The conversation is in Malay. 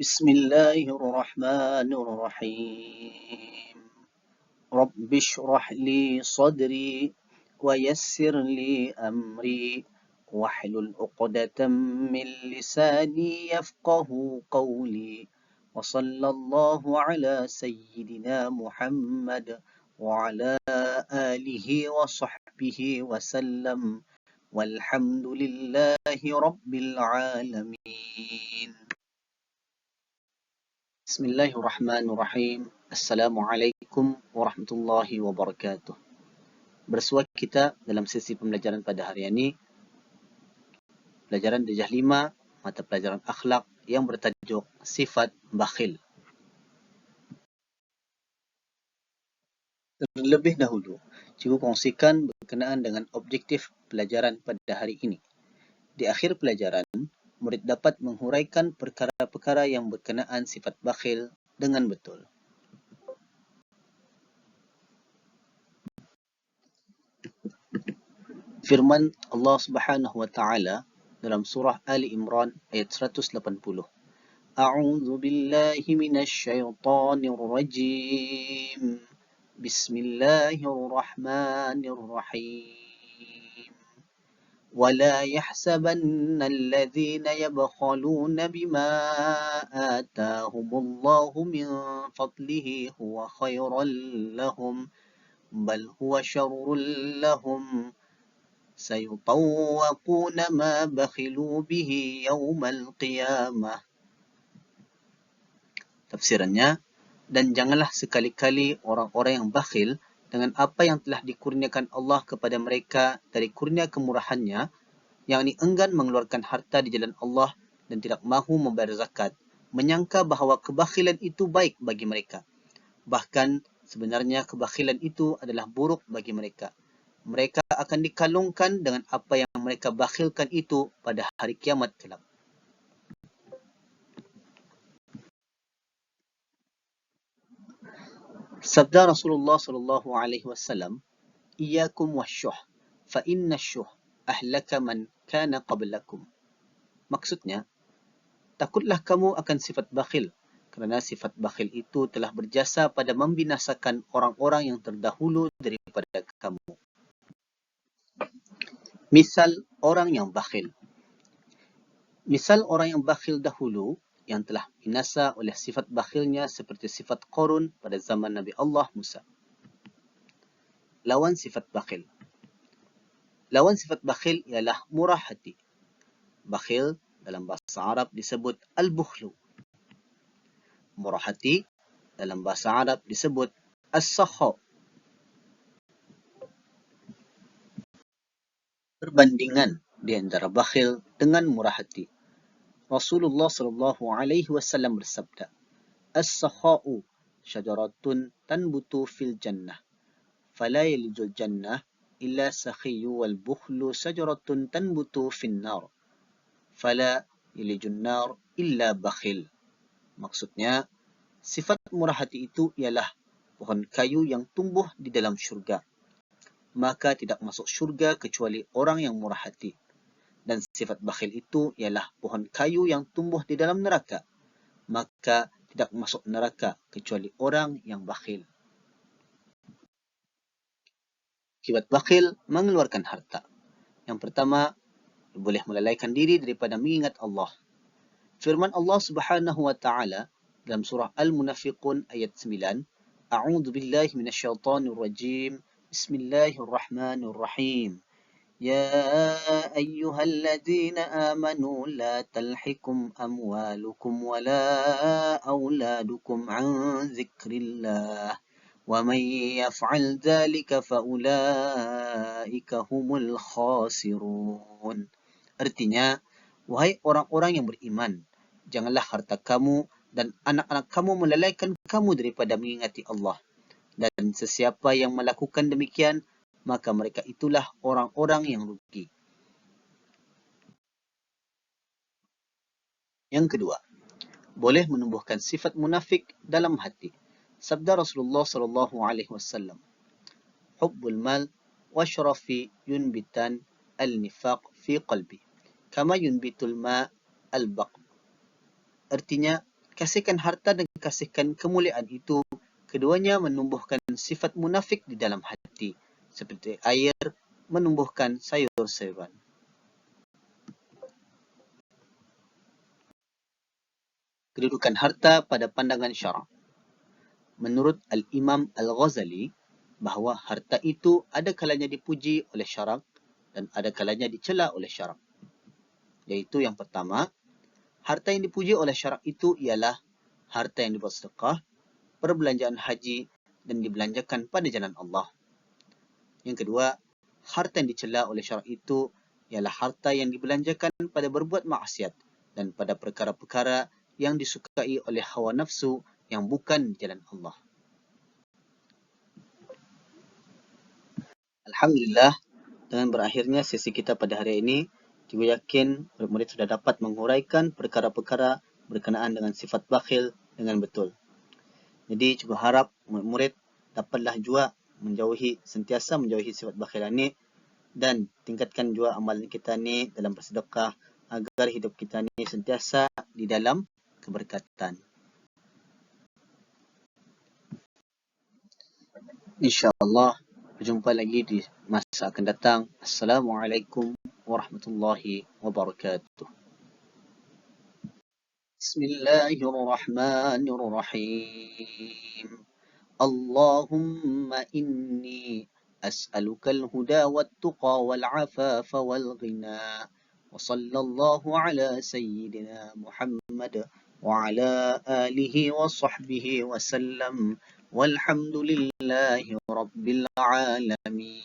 بسم الله الرحمن الرحيم. رب اشرح لي صدري ويسر لي أمري. واحلل عقدة من لساني يفقه قولي. وصلى الله على سيدنا محمد وعلى آله وصحبه وسلم. والحمد لله رب العالمين. Bismillahirrahmanirrahim. Assalamualaikum warahmatullahi wabarakatuh. Bersua kita dalam sesi pembelajaran pada hari ini. Pelajaran Dajah 5, mata pelajaran akhlak yang bertajuk sifat bakhil. Terlebih dahulu, cikgu kongsikan berkenaan dengan objektif pelajaran pada hari ini. Di akhir pelajaran, murid dapat menghuraikan perkara-perkara yang berkenaan sifat bakhil dengan betul. Firman Allah Subhanahu wa taala dalam surah Ali Imran ayat 180. A'udzu billahi minasy syaithanir rajim. Bismillahirrahmanirrahim. ولا يحسبن الذين يبخلون بما آتاهم الله من فضله هو خيرا لهم بل هو شر لهم. سيطوقون ما بخلوا به يوم القيامة. Tafsirannya, dan janganlah sekali-kali orang-orang yang bakhil dengan apa yang telah dikurniakan Allah kepada mereka dari kurnia kemurahannya, yang ini enggan mengeluarkan harta di jalan Allah dan tidak mahu membayar zakat, menyangka bahawa kebakhilan itu baik bagi mereka. Bahkan sebenarnya kebakhilan itu adalah buruk bagi mereka. Mereka akan dikalungkan dengan apa yang mereka bakhilkan itu pada hari kiamat kelak. Sabda Rasulullah sallallahu alaihi wasallam, "Iyyakum wasyuh, fa inna syuh ahlaka man kana qablakum." Maksudnya, takutlah kamu akan sifat bakhil kerana sifat bakhil itu telah berjasa pada membinasakan orang-orang yang terdahulu daripada kamu. Misal orang yang bakhil. Misal orang yang bakhil dahulu yang telah binasa oleh sifat bakhilnya seperti sifat Qarun pada zaman Nabi Allah Musa. Lawan sifat bakhil. Lawan sifat bakhil ialah murah hati. Bakhil dalam bahasa Arab disebut al-bukhlu. Murah hati dalam bahasa Arab disebut as-sakha. Perbandingan di antara bakhil dengan murah hati. Rasulullah sallallahu alaihi wasallam bersabda, "As-sakha'u syajaratun tanbutu fil jannah. Fala yalijul jannah illa sakhiyu wal bukhlu syajaratun tanbutu fin nar. Fala yalijun nar illa bakhil." Maksudnya, sifat murah hati itu ialah pohon kayu yang tumbuh di dalam syurga. Maka tidak masuk syurga kecuali orang yang murah hati dan sifat bakhil itu ialah pohon kayu yang tumbuh di dalam neraka. Maka tidak masuk neraka kecuali orang yang bakhil. Akibat bakhil mengeluarkan harta. Yang pertama, boleh melalaikan diri daripada mengingat Allah. Firman Allah Subhanahu wa taala dalam surah Al-Munafiqun ayat 9, A'udzu billahi minasyaitonir rajim. Bismillahirrahmanirrahim. يا أيها الذين آمنوا لا تلحكم أموالكم ولا أولادكم عن ذكر الله ومن يفعل ذلك فأولئك هم الخاسرون Artinya, wahai orang-orang yang beriman, janganlah harta kamu dan anak-anak kamu melalaikan kamu daripada mengingati Allah. Dan sesiapa yang melakukan demikian, maka mereka itulah orang-orang yang rugi. Yang kedua, boleh menumbuhkan sifat munafik dalam hati. Sabda Rasulullah sallallahu alaihi wasallam, "Hubbul mal wa syarafi yunbitan al-nifaq fi qalbi, kama yunbitul ma al-baq." Artinya, kasihkan harta dan kasihkan kemuliaan itu, keduanya menumbuhkan sifat munafik di dalam hati, seperti air menumbuhkan sayur-sayuran. Kedudukan harta pada pandangan syarak. Menurut Al-Imam Al-Ghazali, bahawa harta itu ada kalanya dipuji oleh syarak dan ada kalanya dicela oleh syarak. Yaitu yang pertama, harta yang dipuji oleh syarak itu ialah harta yang dibuat sedekah, perbelanjaan haji dan dibelanjakan pada jalan Allah. Yang kedua, harta yang dicela oleh syarak itu ialah harta yang dibelanjakan pada berbuat maksiat dan pada perkara-perkara yang disukai oleh hawa nafsu yang bukan jalan Allah. Alhamdulillah, dengan berakhirnya sesi kita pada hari ini, Cikgu yakin murid-murid sudah dapat menguraikan perkara-perkara berkenaan dengan sifat bakhil dengan betul. Jadi cikgu harap murid-murid dapatlah juga menjauhi, sentiasa menjauhi sifat bakhil ini dan tingkatkan juga amalan kita ni dalam bersedekah agar hidup kita ni sentiasa di dalam keberkatan. InsyaAllah berjumpa lagi di masa akan datang. Assalamualaikum warahmatullahi wabarakatuh. Bismillahirrahmanirrahim. اللهم إني أسألك الهدى والتقى والعفاف والغنى وصلى الله على سيدنا محمد وعلى آله وصحبه وسلم والحمد لله رب العالمين.